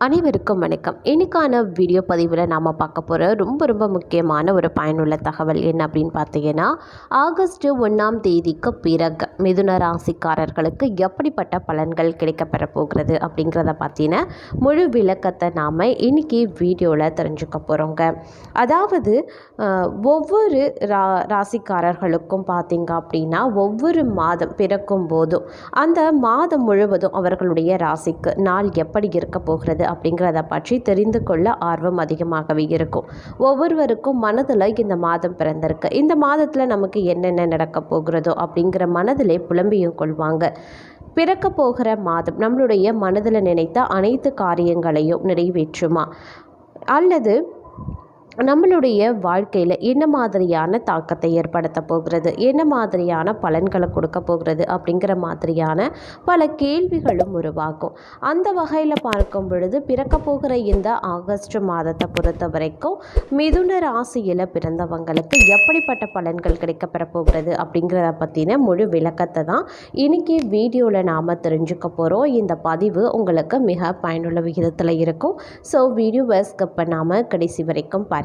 அனைவருக்கும் வணக்கம். இன்றைக்கான வீடியோ பதிவில் நாம் பார்க்க போகிற ரொம்ப ரொம்ப முக்கியமான ஒரு பயனுள்ள தகவல் என்ன அப்படின்னு பார்த்தீங்கன்னா ஆகஸ்ட் ஒன்றாம் தேதிக்கு பிறகு மிதுன ராசிக்காரர்களுக்கு எப்படிப்பட்ட பலன்கள் கிடைக்கப்பெற போகிறது அப்படிங்கிறத பார்த்தீங்கன்னா முழு விளக்கத்தை நாம் இன்னைக்கு வீடியோவில் தெரிஞ்சுக்க போகிறோங்க அதாவது ஒவ்வொரு ரா ராசிக்காரர்களுக்கும் பார்த்தீங்க அப்படின்னா ஒவ்வொரு மாதம் பிறக்கும் போதும் அந்த மாதம் முழுவதும் அவர்களுடைய ராசிக்கு நாள் எப்படி இருக்க போகிறது அப்படிங்கிறத பற்றி தெரிந்து கொள்ள ஆர்வம் அதிகமாகவே இருக்கும். ஒவ்வொருவருக்கும் மனதில் இந்த மாதம் பிறந்திருக்கு. இந்த மாதத்தில் நமக்கு என்னென்ன நடக்க போகிறதோ அப்படிங்கிற மனதிலே புலம்பியும் கொள்வாங்க. பிறக்க போகிற மாதம் நம்மளுடைய மனதில் நினைத்த அனைத்து காரியங்களையும் நிறைவேற்றுமா? அல்லது நம்மளுடைய வாழ்க்கையில் என்ன மாதிரியான தாக்கத்தை ஏற்படுத்த போகிறது? என்ன மாதிரியான பலன்களை கொடுக்க போகிறது? அப்படிங்கிற மாதிரியான பல கேள்விகளும் உருவாகும். அந்த வகையில் பார்க்கும் பொழுது பிறக்க போகிற இந்த ஆகஸ்ட் மாதத்தை பொறுத்த வரைக்கும் மிதுன ராசியில் பிறந்தவங்களுக்கு எப்படிப்பட்ட பலன்கள் கிடைக்கப்பெற போகிறது அப்படிங்கிறத பற்றின முழு விளக்கத்தை தான் இன்னைக்கு வீடியோவில் நாம் தெரிஞ்சுக்க போகிறோம் இந்த பதிவு உங்களுக்கு மிக பயனுள்ள விகிதத்தில் இருக்கும். ஸோ வீடியோவை ஸ்கிப் பண்ணாமல் கடைசி வரைக்கும் பாருங்கள்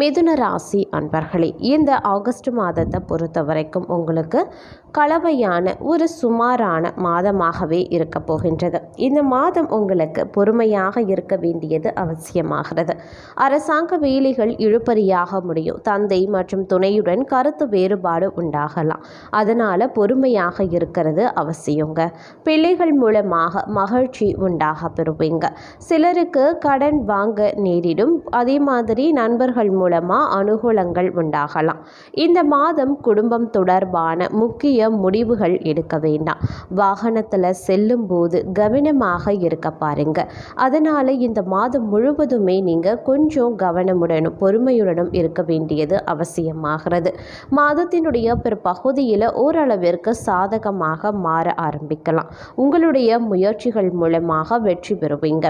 மிதுன ராசி அன்பர்களே இந்த ஆகஸ்ட் மாதத்தை பொறுத்த வரைக்கும் உங்களுக்கு கலவையான ஒரு சுமாரான மாதமாகவே இருக்க போகின்றது. இந்த மாதம் உங்களுக்கு பொறுமையாக இருக்க வேண்டியது அவசியமாகிறது. அரசாங்க வேலைகள் இழுபறியாக முடியும். தந்தை மற்றும் துணையுடன் கருத்து வேறுபாடு உண்டாகலாம். அதனால் பொறுமையாக இருக்கிறது அவசியங்க. பிள்ளைகள் மூலமாக மகிழ்ச்சி உண்டாக பெறுவீங்க. சிலருக்கு கடன் வாங்க நேரிடும். அதே மாதிரி நான் நண்பர்கள் மூலமாக அனுகூலங்கள் உண்டாகலாம். இந்த மாதம் குடும்பம் தொடர்பான முக்கிய முடிவுகள் எடுக்க வேண்டாம். வாகனத்தில் செல்லும் போது கவனமாக இருக்க பாருங்க. அதனால் இந்த மாதம் முழுவதுமே நீங்கள் கொஞ்சம் கவனமுடனும் பொறுமையுடனும் இருக்க வேண்டியது அவசியமாகிறது. மாதத்தினுடைய பிற்பகுதியில் ஓரளவிற்கு சாதகமாக மாற ஆரம்பிக்கலாம். உங்களுடைய முயற்சிகள் மூலமாக வெற்றி பெறுவீங்க.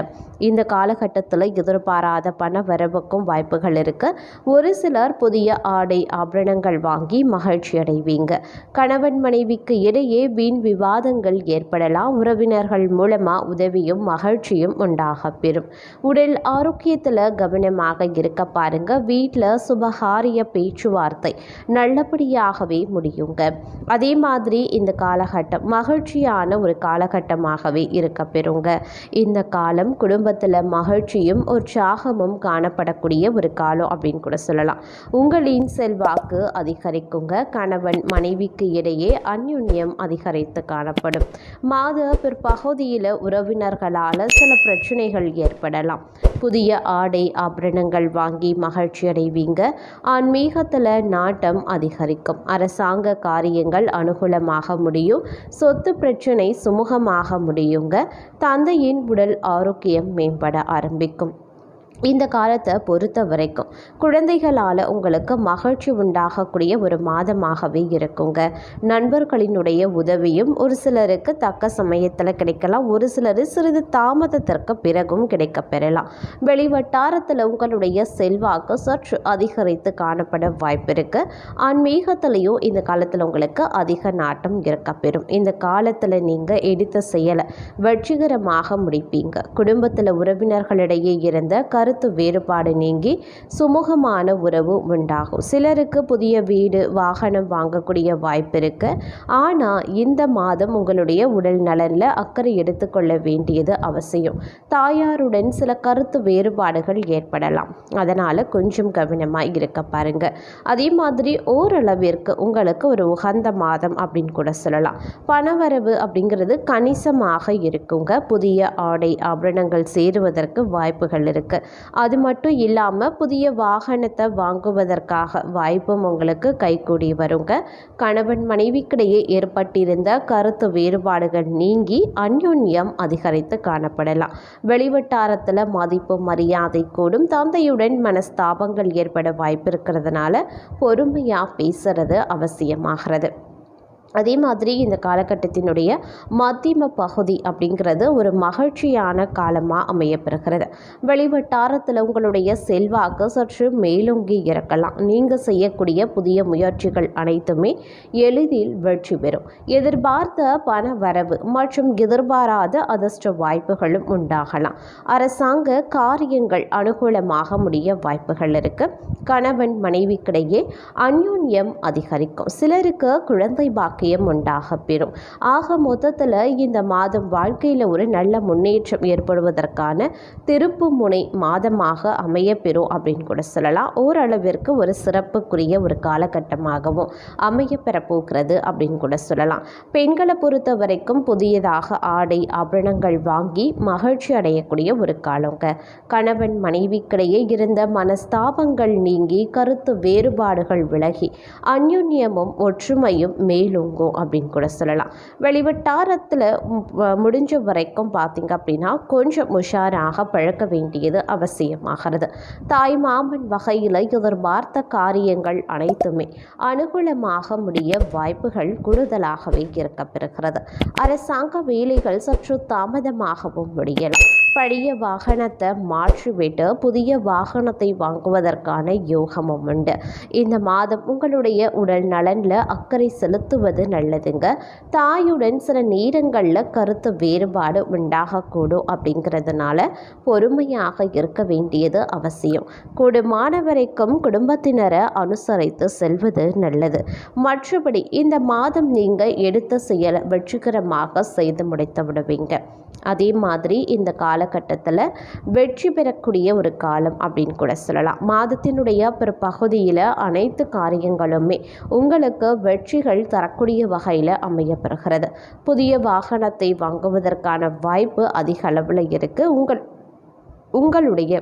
இந்த காலகட்டத்தில் எதிர்பாராத பண வரவுக்கும் வாய்ப்புகள் இருக்கு. ஒரு சிலர் புதிய ஆடை ஆபரணங்கள் வாங்கி மகிழ்ச்சி அடைவீங்க. கணவன் மனைவிக்கு இடையே வீண் விவாதங்கள் ஏற்படலாம். உறவினர்கள் மூலமாக உதவியும் மகிழ்ச்சியும் உண்டாக பெறும் உடல் ஆரோக்கியத்தில் கவனமாக இருக்க பாருங்க. வீட்டில் சுபகாரிய பேச்சுவார்த்தை நல்லபடியாகவே முடியுங்க. அதே மாதிரி இந்த காலகட்டம் மகிழ்ச்சியான ஒரு காலகட்டமாகவே இருக்க பெறுங்க. இந்த காலம் குடும்பத்தில் மகிழ்ச்சியும் உற்சாகமும் காணப்படக்கூடிய ஒரு காலம் அப்படின்னு கூட சொல்லலாம். உங்களின் செல்வாக்கு அதிகரிக்குங்க. கணவன் மனைவிக்கு இடையே அந்யுன்யம் அதிகரித்து காணப்படும். மாத பிற்பகுதியில் உறவினர்களால் சில பிரச்சனைகள் ஏற்படலாம். புதிய ஆடை ஆபரணங்கள் வாங்கி மகிழ்ச்சி அடைவீங்க. ஆன்மீகத்தில் நாட்டம் அதிகரிக்கும். அரசாங்க காரியங்கள் அனுகூலமாக முடியும். சொத்து பிரச்சனை சுமூகமாக முடியுங்க. தந்தையின் உடல் ஆரோக்கியம் மேம்பட ஆரம்பிக்கும். இந்த காலத்தை பொறுத்த வரைக்கும் குழந்தைகளால் உங்களுக்கு மகிழ்ச்சி உண்டாகக்கூடிய ஒரு மாதமாகவே இருக்குங்க. நண்பர்களினுடைய உதவியும் ஒரு சிலருக்கு தக்க சமயத்தில் கிடைக்கலாம். ஒரு சிலர் சிறிது தாமதத்திற்கு பிறகும் கிடைக்க பெறலாம். வெளிவட்டாரத்தில் உங்களுடைய செல்வாக்கு சற்று அதிகரித்து காணப்பட வாய்ப்பு இருக்குது ஆன்மீகத்திலையும் இந்த காலத்தில் உங்களுக்கு அதிக நாட்டம் இருக்க பெறும். இந்த காலத்தில் நீங்கள் எடுத்த செயலை வெற்றிகரமாக முடிப்பீங்க. குடும்பத்தில் உறவினர்களிடையே இருந்த கருத்து வேறுபாடு நீங்கி சுமூகமான உறவு உண்டாகும். சிலருக்கு புதிய வீடு வாகனம் வாங்கக்கூடிய வாய்ப்பு இருக்கு. ஆனால் இந்த மாதம் உங்களுடைய உடல் நலனில் அக்கறை எடுத்துக்கொள்ள வேண்டியது அவசியம். தாயாருடன் சில கருத்து வேறுபாடுகள் ஏற்படலாம். அதனால் கொஞ்சம் கவனமாக இருக்க பாருங்க. அதே மாதிரி ஓரளவிற்கு உங்களுக்கு ஒரு உகந்த மாதம் அப்படின்னு கூட சொல்லலாம். பணவரவு அப்படிங்கிறது கணிசமாக இருக்குங்க. புதிய ஆடை ஆபரணங்கள் சேருவதற்கு வாய்ப்புகள் இருக்குது அது மட்டும் இல்லாமல் புதிய வாகனத்தை வாங்குவதற்காக வாய்ப்பும் உங்களுக்கு கைகூடி வருங்க. கணவன் மனைவிக்கிடையே ஏற்பட்டிருந்த கருத்து வேறுபாடுகள் நீங்கி அந்யோன்யம் அதிகரித்து காணப்படலாம். வெளிவட்டாரத்தில் மதிப்பு மரியாதை கூடும். தந்தையுடன் மனஸ்தாபங்கள் ஏற்பட வாய்ப்பு இருக்கிறதுனால பொறுமையாக பேசுறது அவசியமாகிறது. அதே மாதிரி இந்த காலகட்டத்தினுடைய மத்தியம பகுதி அப்படிங்கிறது ஒரு மகிழ்ச்சியான காலமாக அமையப்பெறுகிறது. வெளிவட்டாரத்தில் உங்களுடைய செல்வாக்கு சற்று மேலோங்கி இருக்கலாம் நீங்கள் செய்யக்கூடிய புதிய முயற்சிகள் அனைத்துமே எளிதில் வெற்றி பெறும். எதிர்பார்த்த பண வரவு மற்றும் எதிர்பாராத அதிர்ஷ்ட வாய்ப்புகளும் உண்டாகலாம். அரசாங்க காரியங்கள் அனுகூலமாக முடிய வாய்ப்புகள் இருக்குது கணவன் மனைவிக்கிடையே அந்யோன்யம் அதிகரிக்கும். சிலருக்கு குழந்தை பாக்கி பாக்கியம் உண்டாக பெறும். ஆக மொத்தத்தில் இந்த மாதம் வாழ்க்கையில் ஒரு நல்ல முன்னேற்றம் ஏற்படுவதற்கான திருப்பு முனை மாதமாக அமையப்பெறும் அப்படின்னு கூட சொல்லலாம். ஓரளவிற்கு ஒரு சிறப்புக்குரிய ஒரு காலகட்டமாகவும் அமையப்பெற போகிறது அப்படின்னு கூட சொல்லலாம். பெண்களை பொறுத்த வரைக்கும் புதியதாக ஆடை ஆபரணங்கள் வாங்கி மகிழ்ச்சி அடையக்கூடிய ஒரு காலங்க கணவன் மனைவிக்கிடையே இருந்த மனஸ்தாபங்கள் நீங்கி கருத்து வேறுபாடுகள் விலகி அந்யுன்யமும் ஒற்றுமையும் மேலும் தூங்கும் அப்படின்னு கூட சொல்லலாம். வெளிவட்டாரத்தில் முடிஞ்ச வரைக்கும் பார்த்திங்க அப்படின்னா கொஞ்சம் உஷாராக பழக்க வேண்டியது அவசியமாகிறது. தாய் மாமன் வகையில் எதிர்பார்த்த காரியங்கள் அனைத்துமே அனுகூலமாக முடிய வாய்ப்புகள் கூடுதலாகவே இருக்கப்பெறுகிறது அரசாங்க வேலைகள் சற்று தாமதமாகவும் முடியலாம். பழைய வாகனத்தை மாற்றிவிட்டு புதிய வாகனத்தை வாங்குவதற்கான யோகமும் உண்டு. இந்த மாதம் உங்களுடைய உடல் நலனில் அக்கறை செலுத்துவது நல்லதுங்க. தாயுடன் சில நேரங்களில் கருத்து வேறுபாடு உண்டாகக்கூடும் அப்படிங்கிறதுனால பொறுமையாக இருக்க வேண்டியது அவசியம். கூடுமான வரைக்கும் குடும்பத்தினரை அனுசரித்து செல்வது நல்லது. மற்றபடி இந்த மாதம் நீங்கள் எடுத்த செயலை வெற்றிகரமாக செய்து முடித்து விடுவீங்க. அதே மாதிரி இந்த கால காலகட்டத்தில் வெற்றி பெறக்கூடிய ஒரு காலம் அப்படின்னு கூட சொல்லலாம். மாதத்தினுடைய பிற பகுதியில் அனைத்து காரியங்களுமே உங்களுக்கு வெற்றிகள் தரக்கூடிய வகையில் அமையப்பெறுகிறது. புதிய வாகனத்தை வாங்குவதற்கான வாய்ப்பு அதிக அளவில் இருக்குது உங்கள் உங்களுடைய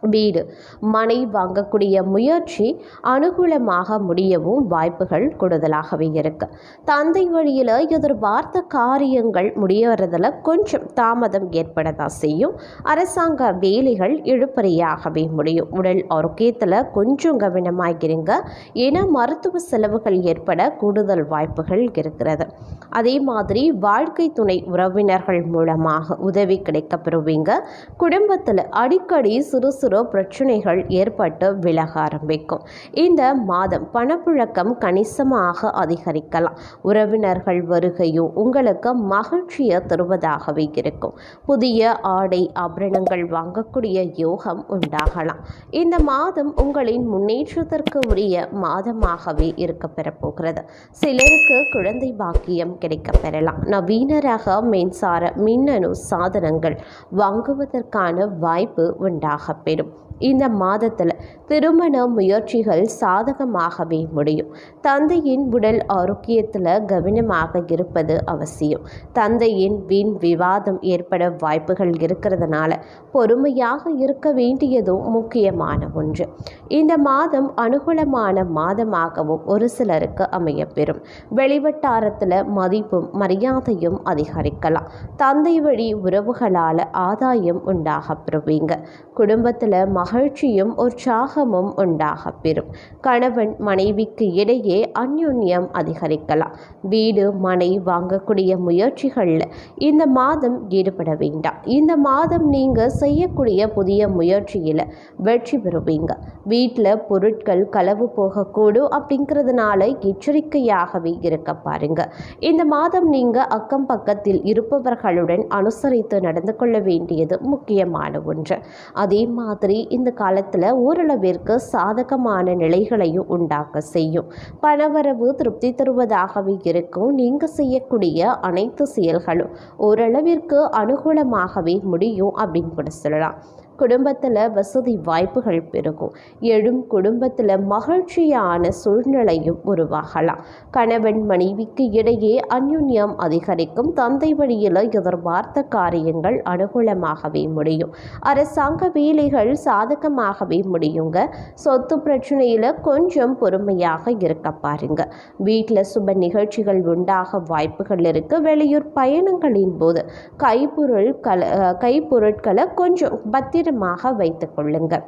வீடு. மனை வாங்கக்கூடிய முயற்சி அனுகூலமாக முடியவும் வாய்ப்புகள் கூடுதலாகவே இருக்கு. தந்தை வழியில் எதிர்பார்த்த காரியங்கள் முடியறதில் கொஞ்சம் தாமதம் ஏற்படதான் செய்யும். அரசாங்க வேலைகள் இழுப்பறையாகவே முடியும். உடல் ஆரோக்கியத்தில் கொஞ்சம் கவனமாகிருங்க ஏன்னா மருத்துவ செலவுகள் ஏற்பட கூடுதல் வாய்ப்புகள் இருக்கிறது. அதே மாதிரி வாழ்க்கை துணை உறவினர்கள் மூலமாக உதவி கிடைக்க பெறுவீங்க. குடும்பத்தில் அடிக்கடி சிறு சிறு சுறு பிரச்சனைகள் ஏற்பட்டு விலக ஆரம்பிக்கும். இந்த மாதம் பணப்புழக்கம் கணிசமாக அதிகரிக்கலாம். உறவினர்கள் வருகையும் உங்களுக்கு மகிழ்ச்சியை தருவதாகவே இருக்கும். புதிய ஆடை ஆபரணங்கள் வாங்கக்கூடிய யோகம் உண்டாகலாம். இந்த மாதம் உங்களின் முன்னேற்றத்திற்கு உரிய மாதமாகவே இருக்க பெறப்போகிறது. சிலருக்கு குழந்தை பாக்கியம் கிடைக்க பெறலாம். நவீன ரக மின்சார மின்னணு சாதனங்கள் வாங்குவதற்கான வாய்ப்பு உண்டாக பெறும். இந்த மாதத்தில் திருமண முயற்சிகள் சாதகமாகவே முடியும். தந்தையின் உடல் ஆரோக்கியத்தில் கவனமாக இருப்பது அவசியம். தந்தையின் வீண் விவாதம் ஏற்பட வாய்ப்புகள் இருக்கிறதுனால பொறுமையாக இருக்க வேண்டியதும் முக்கியமான ஒன்று. இந்த மாதம் அனுகூலமான மாதமாகவும் ஒரு சிலருக்கு அமையப்பெறும். வெளிவட்டாரத்தில் மதிப்பும் மரியாதையும் அதிகரிக்கலாம். தந்தை வழி உறவுகளால் ஆதாயம் உண்டாக பெறுவீங்க. குடும்பத்தில் மகிழ்ச்சியும் உற்சாகமும் உண்டாக பெறும். கணவன் மனைவிக்கு இடையே அந்யுன்யம் அதிகரிக்கலாம். வீடு மனை வாங்கக்கூடிய முயற்சிகளில் இந்த மாதம் ஈடுபட வேண்டாம். இந்த மாதம் நீங்கள் செய்யக்கூடிய புதிய முயற்சியில் வெற்றி பெறுவீங்க. வீட்டில் பொருட்கள் களவு போகக்கூடும் அப்படிங்கிறதுனால எச்சரிக்கையாகவே இருக்க பாருங்க. இந்த மாதம் நீங்கள் அக்கம் பக்கத்தில் இருப்பவர்களுடன் அனுசரித்து நடந்து கொள்ள வேண்டியது முக்கியமான ஒன்று. அதே மாதிரி இந்த காலத்தில் ஓரளவிற்கு சாதகமான நிலைகளையும் உண்டாக்க செய்யும். பணவரவு திருப்தி தருவதாகவே இருக்கும். நீங்கள் செய்யக்கூடிய அனைத்து செயல்களும் ஓரளவிற்கு அனுகூலமாகவே முடியும் அப்படின்னு கூட சொல்லலாம். குடும்பத்தில் வசதி வாய்ப்புகள் பெருகும். எழும் குடும்பத்தில் மகிழ்ச்சியான சூழ்நிலையும் உருவாகலாம். கணவன் மனைவிக்கு இடையே அந்யுன்யம் அதிகரிக்கும். தந்தை வழியில் எதிர்பார்த்த காரியங்கள் அனுகூலமாகவே முடியும். அரசாங்க வேலைகள் சாதகமாகவே முடியுங்க. சொத்து பிரச்சனையில் கொஞ்சம் பொறுமையாக இருக்க பாருங்க. வீட்டில் சுப நிகழ்ச்சிகள் உண்டாக வாய்ப்புகள் இருக்கு. வெளியூர் பயணங்களின் போது கைப்பொருள் கல கைப்பொருட்களை கொஞ்சம் பத்திர பத்திரமாக வைத்து கொள்ளுங்கள்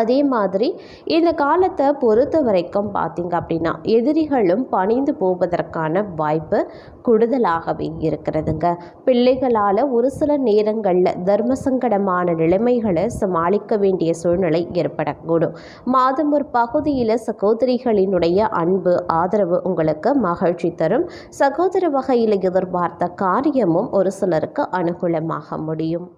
அதே மாதிரி இந்த காலத்தை பொறுத்த வரைக்கும் பார்த்திங்க அப்படின்னா எதிரிகளும் பணிந்து போவதற்கான வாய்ப்பு கூடுதலாகவே இருக்கிறதுங்க. பிள்ளைகளால் ஒரு சில நேரங்களில் தர்ம சங்கடமான நிலைமைகளை சமாளிக்க வேண்டிய சூழ்நிலை ஏற்படக்கூடும். மாதம் ஒரு பகுதியில் சகோதரிகளினுடைய அன்பு ஆதரவு உங்களுக்கு மகிழ்ச்சி தரும். சகோதர வகையில் எதிர்பார்த்த காரியமும் ஒரு சிலருக்கு அனுகூலமாக முடியும்.